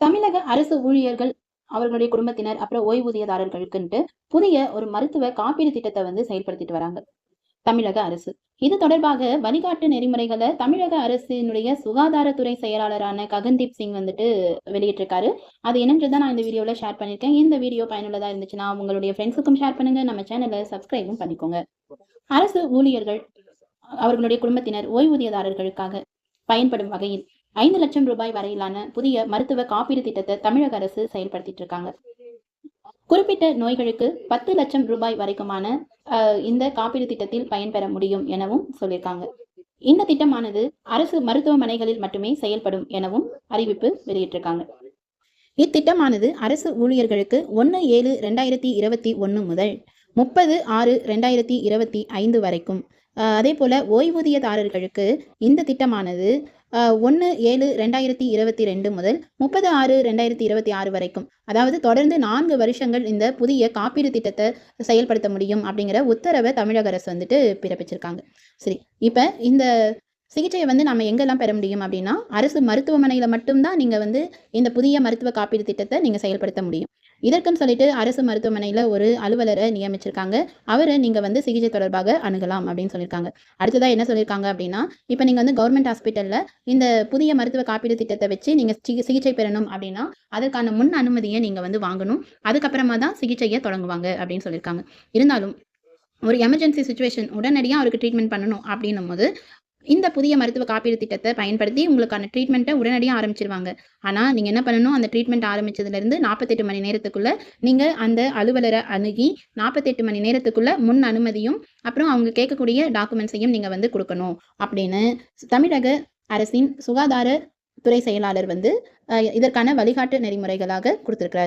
தமிழக அரசு ஊழியர்கள் அவர்களுடைய குடும்பத்தினர் அப்புறம் ஓய்வூதியதாரர்களுக்குன்ட்டு புதிய ஒரு மருத்துவ காப்பீடு திட்டத்தை வந்து செயல்படுத்திட்டு வராங்க தமிழக அரசு. இது தொடர்பாக வழிகாட்டு நெறிமுறைகளை தமிழக அரசினுடைய சுகாதாரத்துறை செயலாளரான ககன்தீப் சிங் வந்துட்டு வெளியிட்டிருக்காரு. அது என்னன்றதை நான் இந்த வீடியோவில் ஷேர் பண்ணியிருக்கேன். இந்த வீடியோ பயனுள்ளதாக இருந்துச்சுன்னா உங்களுடைய ஃப்ரெண்ட்ஸுக்கும் ஷேர் பண்ணுங்க. நம்ம சேனலை சப்ஸ்கிரைபும் பண்ணிக்கோங்க. அரசு ஊழியர்கள் அவர்களுடைய குடும்பத்தினர் ஓய்வூதியதாரர்களுக்காக பயன்படும் வகையில் ஐந்து லட்சம் ரூபாய் வரையிலான புதிய மருத்துவ காப்பீடு திட்டத்தை தமிழக அரசு செயல்படுத்திட்டு இருக்காங்க. குறிப்பிட்ட நோய்களுக்கு பத்து லட்சம் ரூபாய் வரைக்குமான அஹ், இந்த காப்பீடு திட்டத்தில் பயன்பெற முடியும் எனவும் சொல்லியிருக்காங்க. இந்த திட்டமானது அரசு மருத்துவமனைகளில் மட்டுமே செயல்படும் எனவும் அறிவிப்பு வெளியிட்டிருக்காங்க. இத்திட்டமானது அரசு ஊழியர்களுக்கு ஒன்று ஏழு ரெண்டாயிரத்தி இருபத்தி ஒன்று முதல் முப்பது ஆறு ரெண்டாயிரத்தி இருபத்தி ஐந்து வரைக்கும். அதே போல் ஓய்வூதியதாரர்களுக்கு இந்த திட்டமானது ஒன்று ஏழு ரெண்டாயிரத்தி இருபத்தி ரெண்டு முதல் முப்பது ஆறு ரெண்டாயிரத்தி இருபத்தி ஆறு வரைக்கும். அதாவது தொடர்ந்து நான்கு வருஷங்கள் இந்த புதிய காப்பீடு திட்டத்தை செயல்படுத்த முடியும் அப்படிங்கிற உத்தரவை தமிழக அரசு வந்துட்டு பிறப்பிச்சிருக்காங்க. சரி இப்போ இந்த சிகிச்சையை வந்து நம்ம எங்கெல்லாம் பெற முடியும் அப்படின்னா அரசு மருத்துவமனையில் மட்டும்தான் நீங்கள் வந்து இந்த புதிய மருத்துவ காப்பீடு திட்டத்தை நீங்கள் செயல்படுத்த முடியும். இதற்குன்னு சொல்லிட்டு அரசு மருத்துவமனையில் ஒரு அலுவலரை நியமிச்சிருக்காங்க. அவரை நீங்கள் வந்து சிகிச்சை தொடர்பாக அணுகலாம் அப்படின்னு சொல்லியிருக்காங்க அடுத்ததாக என்ன சொல்லியிருக்காங்க அப்படின்னா இப்போ நீங்கள் வந்து கவர்மெண்ட் ஹாஸ்பிட்டலில் இந்த புதிய மருத்துவ காப்பீடு திட்டத்தை வச்சு நீங்கள் சிகிச்சை பெறணும் அப்படின்னா அதற்கான முன் அனுமதியை நீங்கள் வந்து வாங்கணும். அதுக்கப்புறமா தான் சிகிச்சையை தொடங்குவாங்க அப்படின்னு சொல்லியிருக்காங்க இருந்தாலும் ஒரு எமர்ஜென்சி சுச்சுவேஷன் உடனடியாக அவருக்கு ட்ரீட்மெண்ட் பண்ணணும் அப்படின்னும் போது இந்த புதிய மருத்துவ காப்பீடு திட்டத்தை பயன்படுத்தி உங்களுக்கான ட்ரீட்மெண்ட்டை உடனடியாக ஆரம்பிச்சிருவாங்க. ஆனால் நீங்கள் என்ன பண்ணணும்? அந்த ட்ரீட்மெண்ட் ஆரம்பிச்சதுலேருந்து நாற்பத்தெட்டு மணி நேரத்துக்குள்ளே நீங்கள் அந்த அலுவலரை அணுகி நாற்பத்தெட்டு மணி நேரத்துக்குள்ளே முன் அனுமதியும் அப்புறம் அவங்க கேட்கக்கூடிய டாக்குமெண்ட்ஸையும் நீங்கள் வந்து கொடுக்கணும். அப்படின்னு தமிழக அரசின் சுகாதார துறை செயலாளர் வந்து இதற்கான வழிகாட்டு நெறிமுறைகளாக கொடுத்துருக்கிறார்.